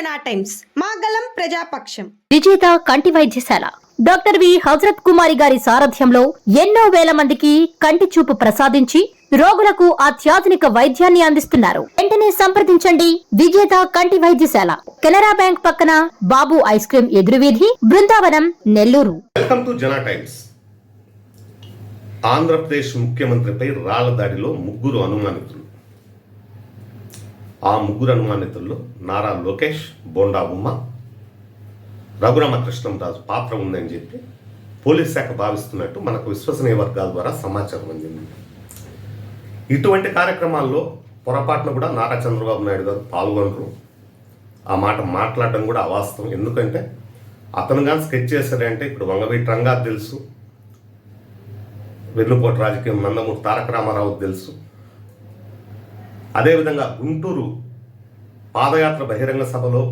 జనా టైమ్స్ మాగలం ప్రజాపక్షం. విజేత కంటి వైద్యశాల. Doctor V. హజరత్ కుమారి గారి సారథ్యంలో ఎన్నో వేల మందికి కంటి చూపు ప్రసాదించి రోగులకు అత్యాధునిక వైద్యాన్ని అందిస్తున్నారు. వెంటనే సంప్రదించండి విజేత కంటి వైద్యశాల. కెనరా బ్యాంక్ పక్కన Babu ice cream ఎదురువీధి Brindavanam Nellore. Welcome to Jana times. Andhra Pradesh ముఖ్యమంత్రిపై రాళ్ళ దాడిలో ముగ్గురు అనుమానితులు ఆ ముగ్గురు అనుమానితుల్లో నారా లోకేష్ బోండా ఉమ్మ రఘురామకృష్ణంరాజు పాత్ర ఉందని చెప్పి పోలీస్ శాఖ భావిస్తున్నట్టు మనకు విశ్వసనీయ వర్గాల ద్వారా సమాచారం అందింది. ఇటువంటి కార్యక్రమాల్లో పొరపాటున కూడా నారా చంద్రబాబు నాయుడు గారు పాల్గొనరు. ఆ మాట మాట్లాడడం కూడా అవాస్తవం. ఎందుకంటే అతను కానీ స్కెచ్ చేశాడంటే ఇప్పుడు వంగవీటి రంగా తెలుసు. వెన్నుపోటు రాజకీయం నందమూరి తారక రామారావు తెలుసు. అదేవిధంగా గుంటూరు పాదయాత్ర బహిరంగ సభలో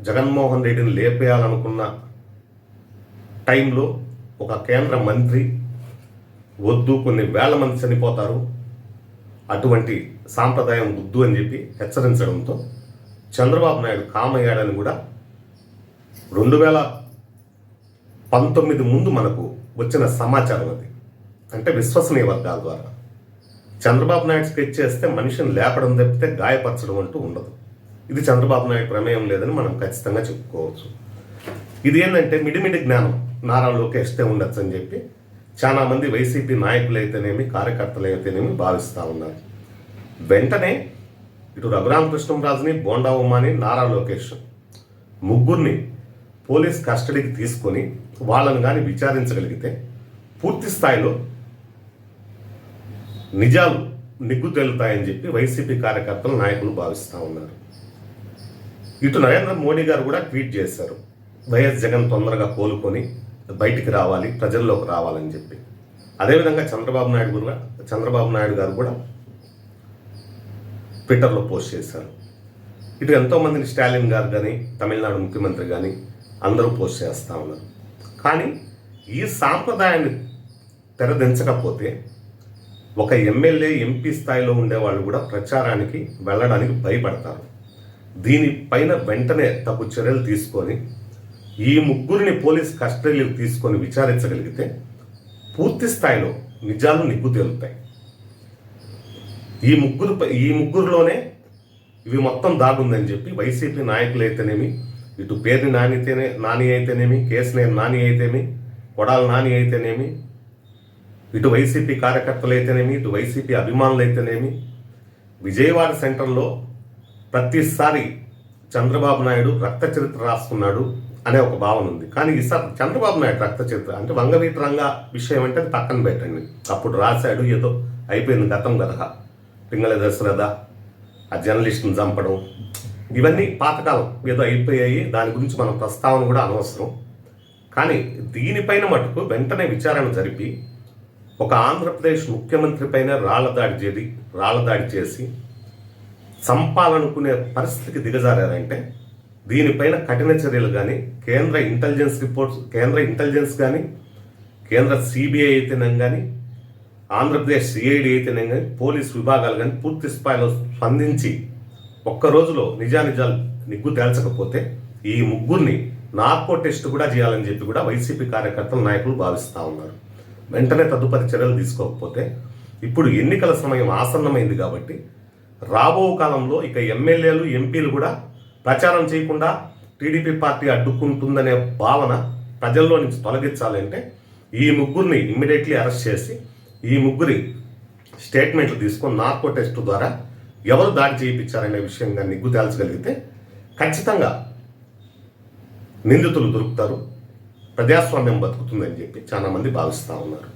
జగన్మోహన్ రెడ్డిని లేపేయాలనుకున్న టైంలో ఒక కేంద్ర మంత్రి వద్దు కొన్ని వేల మంది చనిపోతారు. అటువంటి సాంప్రదాయం వద్దు అని చెప్పి హెచ్చరించడంతో చంద్రబాబు నాయుడు కామయ్యాడని కూడా రెండు వేల పంతొమ్మిది ముందు మనకు వచ్చిన సమాచారం అది. అంటే విశ్వసనీయ వర్గాల ద్వారా. చంద్రబాబు నాయుడు స్కెచ్ చేస్తే మనిషిని లేపడం తప్పితే గాయపరచడం అంటూ ఉండదు. ఇది చంద్రబాబు నాయుడు ప్రమేయం లేదని మనం ఖచ్చితంగా చెప్పుకోవచ్చు. ఇది ఏంటంటే మిడిమిడి జ్ఞానం నారా లోకేష్తే ఉండొచ్చు అని చెప్పి చాలా మంది వైసీపీ నాయకులు అయితేనేమి కార్యకర్తలు అయితేనేమి భావిస్తూ ఉన్నారు. వెంటనే ఇటు రఘురామకృష్ణంరాజుని బోండా ఉమాని నారా లోకేష్ ముగ్గురిని పోలీస్ కస్టడీకి తీసుకొని వాళ్ళని కానీ విచారించగలిగితే పూర్తి స్థాయిలో నిజాలు నిగ్గు తేలుతాయని చెప్పి వైసీపీ కార్యకర్తలు నాయకులు భావిస్తూ ఉన్నారు. ఇటు నరేంద్ర మోడీ గారు కూడా ట్వీట్ చేశారు. వైఎస్ జగన్ తొందరగా కోలుకొని బయటికి రావాలి ప్రజల్లోకి రావాలని చెప్పి. అదేవిధంగా చంద్రబాబు నాయుడు కూడా చంద్రబాబు నాయుడు గారు కూడా ట్విట్టర్లో పోస్ట్ చేశారు. ఇటు ఎంతోమందిని స్టాలిన్ గారు కానీ తమిళనాడు ముఖ్యమంత్రి కానీ అందరూ పోస్ట్ చేస్తూ ఉన్నారు. కానీ ఈ సాంప్రదాయాన్ని తెరదించకపోతే ఒక ఎమ్మెల్యే ఎంపీ స్థాయిలో ఉండేవాళ్ళు కూడా ప్రచారానికి వెళ్ళడానికి భయపడతారు. దీనిపైన వెంటనే తగు చర్యలు తీసుకొని ఈ ముగ్గురిని పోలీస్ కస్టడీలోకి తీసుకొని విచారించగలిగితే పూర్తి స్థాయిలో నిజాలు నిగ్గు తేలుతాయి. ఈ ముగ్గురు ఈ ముగ్గురులోనే ఇవి మొత్తం దాగుందని చెప్పి వైసీపీ నాయకులు అయితేనేమి ఇటు పేరు నానితేనే నాని అయితేనేమి కేసునేని నాని అయితేనేమి కొడాల నాని అయితేనేమి ఇటు వైసీపీ కార్యకర్తలు అయితేనేమి ఇటు వైసీపీ అభిమానులు అయితేనేమి విజయవాడ సెంటర్లో ప్రతిసారి చంద్రబాబు నాయుడు రక్త చరిత్ర రాసుకున్నాడు అనే ఒక భావన ఉంది. కానీ ఈసారి చంద్రబాబు నాయుడు రక్త చరిత్ర అంటే వంగవీటి రంగ విషయం అంటే అది పక్కన పెట్టండి. అప్పుడు రాశాడు ఏదో అయిపోయింది గతం కదా పింగళ దశరథ ఆ జర్నలిస్ట్ని చంపడం ఇవన్నీ పాతకాలం ఏదో అయిపోయాయి. దాని గురించి మనం ప్రస్తావన కూడా అనవసరం. కానీ దీనిపైన మటుకు వెంటనే విచారణ జరిపి ఒక ఆంధ్రప్రదేశ్ ముఖ్యమంత్రి పైన రాళ్ళ దాడి చేసి రాళ్ళ దాడి చేసి చంపాలనుకునే పరిస్థితికి దిగజారారంటే దీనిపైన కఠిన చర్యలు కానీ కేంద్ర ఇంటెలిజెన్స్ రిపోర్ట్స్ కేంద్ర ఇంటెలిజెన్స్ కానీ కేంద్ర సిబిఐ అయితేనే కానీ ఆంధ్రప్రదేశ్ సిఐడి అయితేనే కానీ పోలీస్ విభాగాలు కానీ పూర్తి స్థాయిలో స్పందించి ఒక్క రోజులో నిజానిజాలు నిగ్గు తేల్చకపోతే ఈ ముగ్గురిని నార్కో టెస్ట్ కూడా చేయాలని చెప్పి కూడా వైసీపీ కార్యకర్తలు నాయకులు భావిస్తూ ఉన్నారు. వెంటనే తదుపరి చర్యలు తీసుకోకపోతే ఇప్పుడు ఎన్నికల సమయం ఆసన్నమైంది కాబట్టి రాబో కాలంలో ఇక ఎమ్మెల్యేలు ఎంపీలు కూడా ప్రచారం చేయకుండా టీడీపీ పార్టీ అడ్డుకుంటుందనే భావన ప్రజల్లో నుంచి తొలగించాలంటే ఈ ముగ్గురిని ఇమ్మీడియట్లీ అరెస్ట్ చేసి ఈ ముగ్గురి స్టేట్మెంట్లు తీసుకొని నార్కో టెస్ట్ ద్వారా ఎవరు దాడి చేయించారనే విషయంగా నిగ్గు తేల్చగలిగితే ఖచ్చితంగా నిందితులు దొరుకుతారు. ప్రజాస్వామ్యం బతుకుతుందని చెప్పి చాలా మంది భావిస్తూ ఉన్నారు.